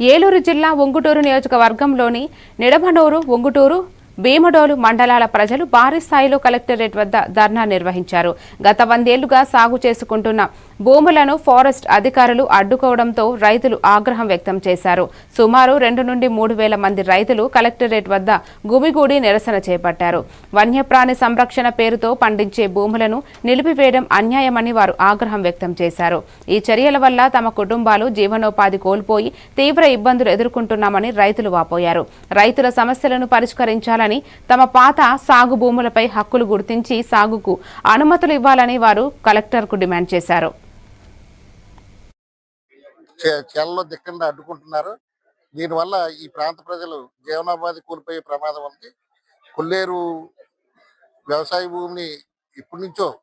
ఏలూరు జిల్లా ఒంగుటూరు నియోజకవర్గంలోని నిడమనూరు ఒంగుటూరు భీమడోలు మండలాల ప్రజలు భారీ స్థాయిలో కలెక్టరేట్ వద్ద ధర్నా నిర్వహించారు. గత వందేళ్ళుగా సాగు చేసుకుంటున్న భూములను ఫారెస్ట్ అధికారులు అడ్డుకోవడంతో రైతులు ఆగ్రహం వ్యక్తం చేశారు. సుమారు రెండు నుండి మూడు వేల మంది రైతులు కలెక్టరేట్ వద్ద గుమిగూడి నిరసన చేపట్టారు. వన్యప్రాణి సంరక్షణ పేరుతో పండించే భూములను నిలిపివేయడం అన్యాయమని వారు ఆగ్రహం వ్యక్తం చేశారు. ఈ చర్యల వల్ల తమ కుటుంబాలు జీవనోపాధి కోల్పోయి తీవ్ర ఇబ్బందులు ఎదుర్కొంటున్నామని రైతులు వాపోయారు. రైతుల సమస్యలను పరిష్కరించాలని తమ పాత సాగు భూములపై హక్కులు గుర్తించి సాగుకు అనుమతులు ఇవ్వాలని వారు కలెక్టర్కు డిమాండ్ చేశారు. చే- చేలలో దిక్కండి అడ్డుకుంటున్నారు. దీనివల్ల ఈ ప్రాంత ప్రజలు జీవనోపాధి కోల్పోయే ప్రమాదం ఉంది. కొల్లేరు వ్యవసాయ భూమిని ఇప్పటి నుంచో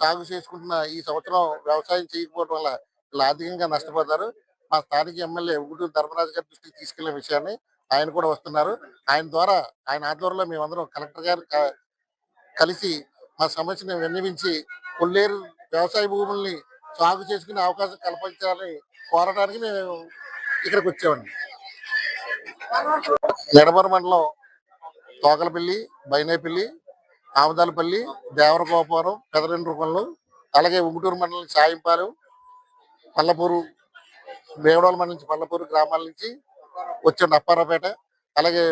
సాగు చేసుకుంటున్న ఈ సంవత్సరం వ్యవసాయం చేయకపోవడం వల్ల వీళ్ళు ఆర్థికంగా నష్టపోతారు. మా స్థానిక ఎమ్మెల్యే ఉగుటూరు ధర్మరాజు గారి దృష్టికి తీసుకెళ్ళే విషయాన్ని ఆయన కూడా వస్తున్నారు. ఆయన ద్వారా ఆయన ఆధ్వర్యంలో మేమందరం కలెక్టర్ గారు కలిసి మా సమస్యను విన్నవించి కొల్లేరు వ్యవసాయ భూముల్ని సాగు చేసుకునే అవకాశం కల్పించాలని కోరడానికి మేము ఇక్కడికి వచ్చామండి. నిడమర మండలం తోకలపల్లి బైనేపల్లి ఆమదాలపల్లి దేవరగోపురం పెదరెండు రూపంలో అలాగే ఉంగుటూరు మండలం సాయంపాలెం పల్లపూరు వేవడోల మండలం నుంచి పల్లపూరు గ్రామాల నుంచి వచ్చాడు అప్పారాపేట అలాగే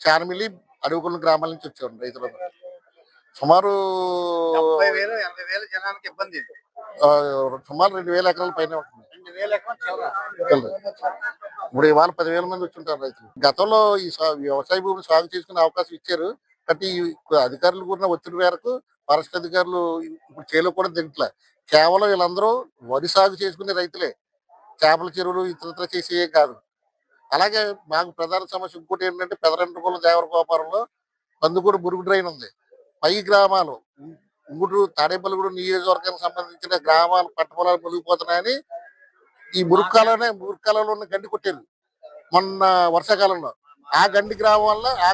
చానమిల్లి అడవికొండ గ్రామాల నుంచి వచ్చాడు రైతులందరూ. సుమారు జనానికి ఇబ్బంది. సుమారు రెండు వేల ఎకరాల పైన ఉంటుంది. ఇప్పుడు ఇవాళ పదివేల మంది వచ్చుంటారు రైతులు. గతంలో ఈ వ్యవసాయ భూమిని సాగు చేసుకునే అవకాశం ఇచ్చారు. కాబట్టి ఈ అధికారులు కూడా ఒత్తిడి మేరకు ఫారెస్ట్ అధికారులు ఇప్పుడు చేలో కూడా దిగట్లే. కేవలం వీళ్ళందరూ వరి సాగు చేసుకునే రైతులే. చేపల చెరువులు ఇతరత్ర చేసేయే కాదు. అలాగే మాకు ప్రధాన సమస్య ఇంకోటి ఏంటంటే పెదరెంటుకోల దేవర గోపురంలో కందుకూరు మురుగు డ్రైన్ ఉంది. పై గ్రామాలు ఇంగుడు తాడేపల్లిగూడు నియోజకవర్గానికి సంబంధించిన గ్రామాలు పట్టపొలాలు మునిగిపోతున్నాయని ఈ మురుక్కాలనే మురుక్కాలలో ఉన్న గండి కొట్టారు మొన్న వర్షాకాలంలో. ఆ గండి గ్రామం వల్ల ఆ